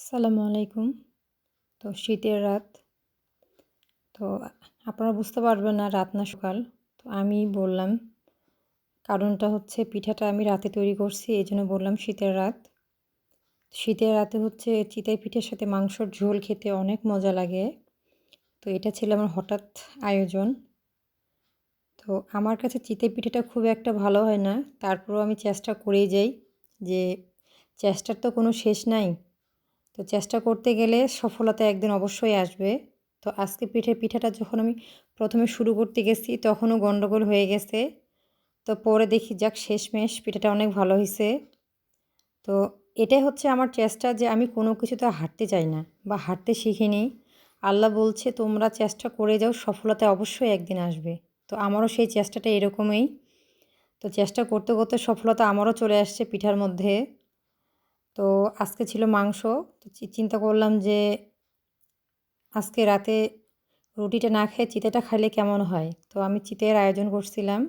আসসালামু আলাইকুম। তো শীতের রাত। তো আপনারা বুঝতে পারবেন না রাত না সকাল। তো আমি বললাম, কারণটা হচ্ছে পিঠাটা আমি রাতে তৈরি করছি এই জন্য বললাম শীতের রাত। শীতের রাতে হচ্ছে চিতাই পিঠের সাথে মাংসর ঝোল খেতে অনেক মজা লাগে। তো এটা ছিল আমার হঠাৎ আয়োজন। তো আমার কাছে চিতাই পিঠেটা খুব একটা ভালো হয় না। তারপরেও আমি চেষ্টা করেই যাই যে, চেষ্টার তো কোনো শেষ নাই। তো চেষ্টা করতে গেলে সফলতা একদিন অবশ্যই আসবে। তো আজকে পিঠে পিঠাটা যখন আমি প্রথমে শুরু করতে গেছি, তখনও গণ্ডগোল হয়ে গেছে। তো পরে দেখি, যাক, শেষমেশ পিঠাটা অনেক ভালো হয়েছে। তো এটাই হচ্ছে আমার চেষ্টা যে আমি কোনো কিছুতে হাঁটতে চাই না বা হাঁটতে শিখিনি। আল্লাহ বলছে, তোমরা চেষ্টা করে যাও, সফলতা অবশ্যই একদিন আসবে। তো আমারও সেই চেষ্টাটা এরকমই। তো চেষ্টা করতে করতে সফলতা আমারও চলে আসছে পিঠার মধ্যে। তো আজকে ছিল মাংস। তো চিন্তা করলাম যে আজকে রাতে রুটিটা না খেয়ে চিতেটা খাইলে কেমন হয়? তো আমি চিতের আয়োজন করছিলাম।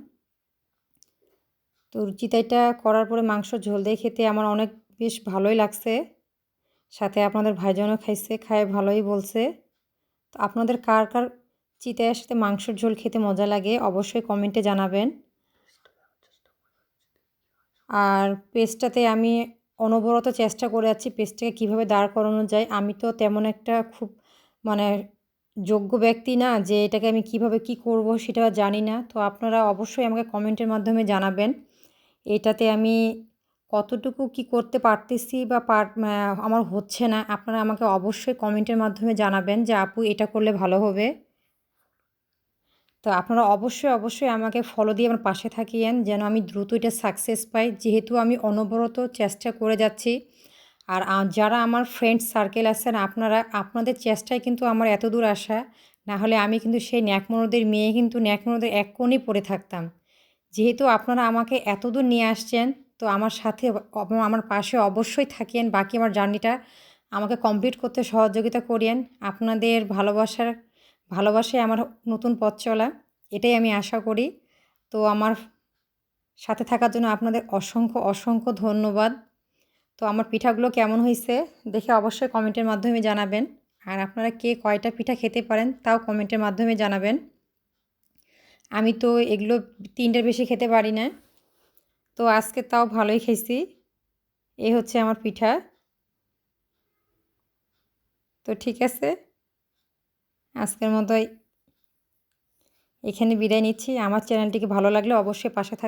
তো চিতাইটা করার পরে মাংস ঝোল দিয়ে খেতে আমার অনেক বেশ ভালোই লাগছে। সাথে আপনাদের ভাইজনও খাইছে, খায় ভালোই বলছে। তো আপনাদের কার কার চিতাইয়ের সাথে মাংসর ঝোল খেতে মজা লাগে অবশ্যই কমেন্টে জানাবেন। আর পেস্টটাতে আমি অনবরত চেষ্টা করে যাচ্ছি পেস্টটাকে কীভাবে দাঁড় করানো যায়। আমি তো তেমন একটা খুব মানে যোগ্য ব্যক্তি না যে এটাকে আমি কীভাবে কি করব সেটা জানি না। তো আপনারা অবশ্যই আমাকে কমেন্টের মাধ্যমে জানাবেন এটাতে আমি কতটুকু কি করতে পারতেছি বা পার আমার হচ্ছে না। আপনারা আমাকে অবশ্যই কমেন্টের মাধ্যমে জানাবেন যে আপু এটা করলে ভালো হবে। তো আপনারা অবশ্যই অবশ্যই আমাকে ফলো দিয়ে আমার পাশে থাকিয়েন যেন আমি দ্রুত এটা সাকসেস পাই। যেহেতু আমি অনবরত চেষ্টা করে যাচ্ছি আর যারা আমার ফ্রেন্ডস সার্কেল আছেন আপনারা, আপনাদের চেষ্টায় কিন্তু আমার এত দূর আসা। না হলে আমি কিন্তু সেই ন্যাকমনোদের মেয়ে কিন্তু ন্যাকমনোদের এক কোণেই পড়ে থাকতাম। যেহেতু আপনারা আমাকে এত দূর নিয়ে আসছেন, তো আমার সাথে আমার পাশে অবশ্যই থাকিয়েন। বাকি আমার জার্নিটা আমাকে কমপ্লিট করতে সহযোগিতা করিয়েন। আপনাদের ভালোবাসার ভালোবাসায় আমার নতুন পথ চলা, এটাই আমি আশা করি। তো আমার সাথে থাকার জন্য আপনাদের অসংখ্য অসংখ্য ধন্যবাদ। তো আমার পিঠাগুলো কেমন হয়েছে দেখে অবশ্যই কমেন্টের মাধ্যমে জানাবেন। আর আপনারা কে কয়টা পিঠা খেতে পারেন তাও কমেন্টের মাধ্যমে জানাবেন। আমি তো এগুলো তিনটার বেশি খেতে পারি না। তো আজকে তাও ভালোই খেয়েছি। এই হচ্ছে আমার পিঠা। তো ঠিক আছে। আজকের মতোই। এখানে বিদায় নিচ্ছি। আমার চ্যানেলটিকে ভালো লাগলে অবশ্যই পাশে থাক